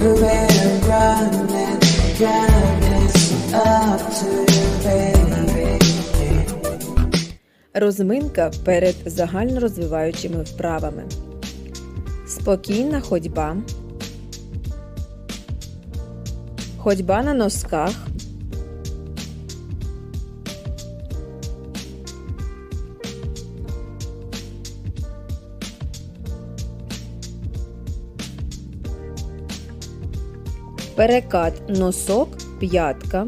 you. Розминка перед загальнорозвиваючими вправами. Спокійна ходьба. Ходьба на носках. Перекат носок, п'ятка.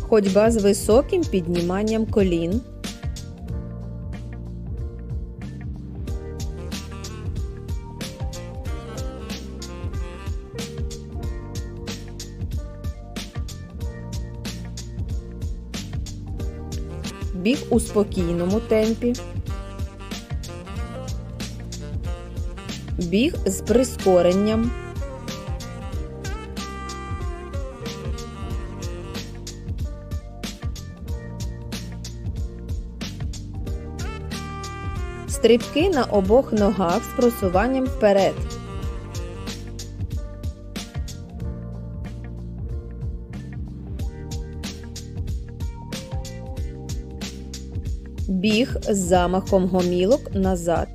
Ходьба з високим підніманням колін. Біг у спокійному темпі. Біг з прискоренням. Стрибки на обох ногах з просуванням вперед. Біг з замахом гомілок назад.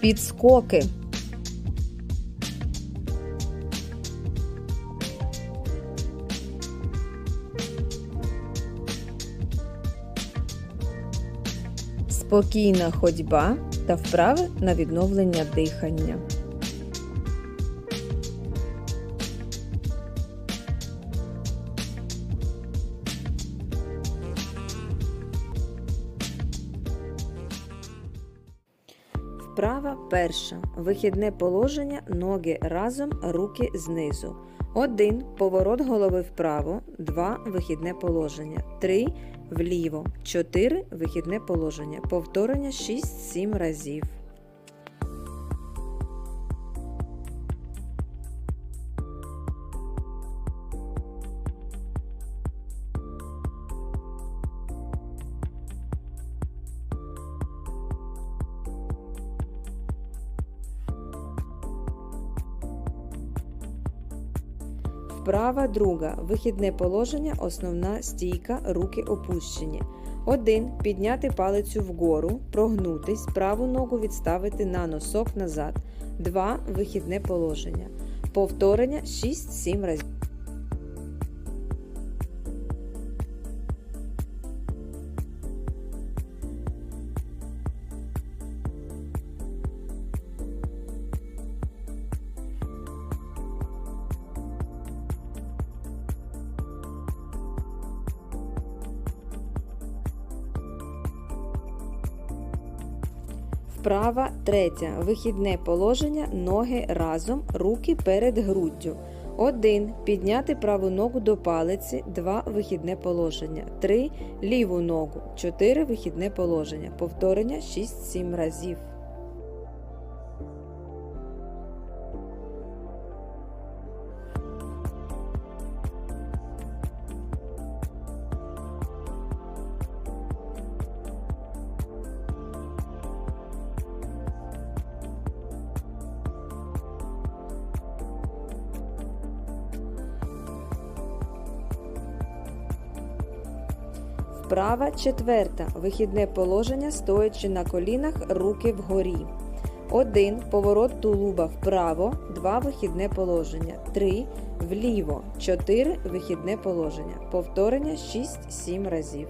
Підскоки. Спокійна ходьба та вправи на відновлення дихання. Вправа перша. Вихідне положення. Ноги разом, руки знизу. 1. Поворот голови вправо. 2. Вихідне положення. 3. Вліво. 4. Вихідне положення. Повторення 6-7 разів. Вправа друга. Вихідне положення. Основна стійка. Руки опущені. 1. Підняти палицю вгору, прогнутись, праву ногу відставити на носок назад. 2. Вихідне положення. Повторення 6-7 разів. Вправа третя. Вихідне положення. Ноги разом, руки перед груддю. 1. Підняти праву ногу до палиці. 2. Вихідне положення. 3. Ліву ногу. 4. Вихідне положення. Повторення 6-7 разів. Вправа четверта. Вихідне положення, стоячи на колінах, руки вгорі. 1. Поворот тулуба вправо. 2. Вихідне положення. 3. Вліво. 4. Вихідне положення. Повторення 6-7 разів.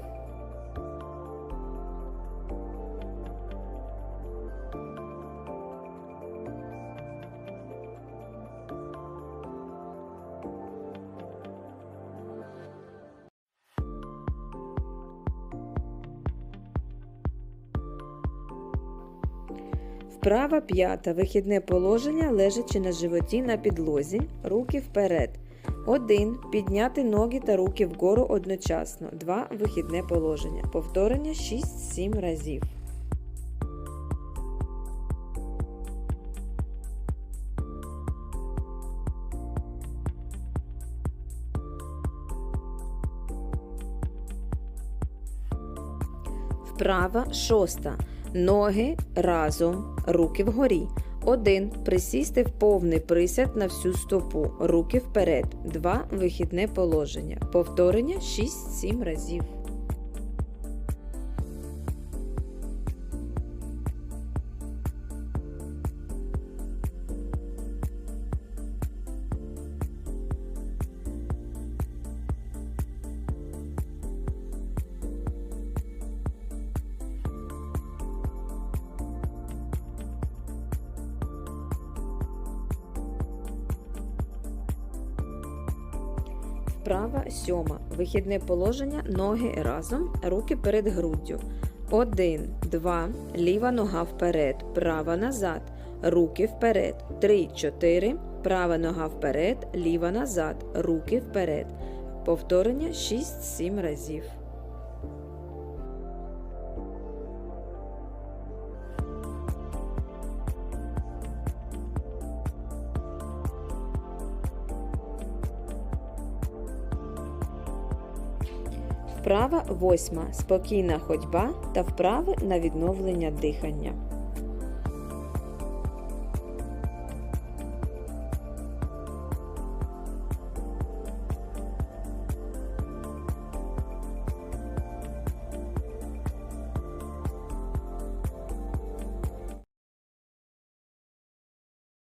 Вправа п'ята. Вихідне положення, лежачи на животі на підлозі, руки вперед. 1. Підняти ноги та руки вгору одночасно. 2. Вихідне положення. Повторення 6-7 разів. Вправа шоста. Ноги разом, руки вгорі. 1. Присісти в повний присяд на всю стопу. Руки вперед. 2. Вихідне положення. Повторення 6-7 разів. Вправа сьома. Вихідне положення. Ноги разом, руки перед груддю. 1, 2, ліва нога вперед, права назад, руки вперед. 3, 4, права нога вперед, ліва назад, руки вперед. Повторення 6-7 разів. Вправа восьма. Спокійна ходьба та вправи на відновлення дихання.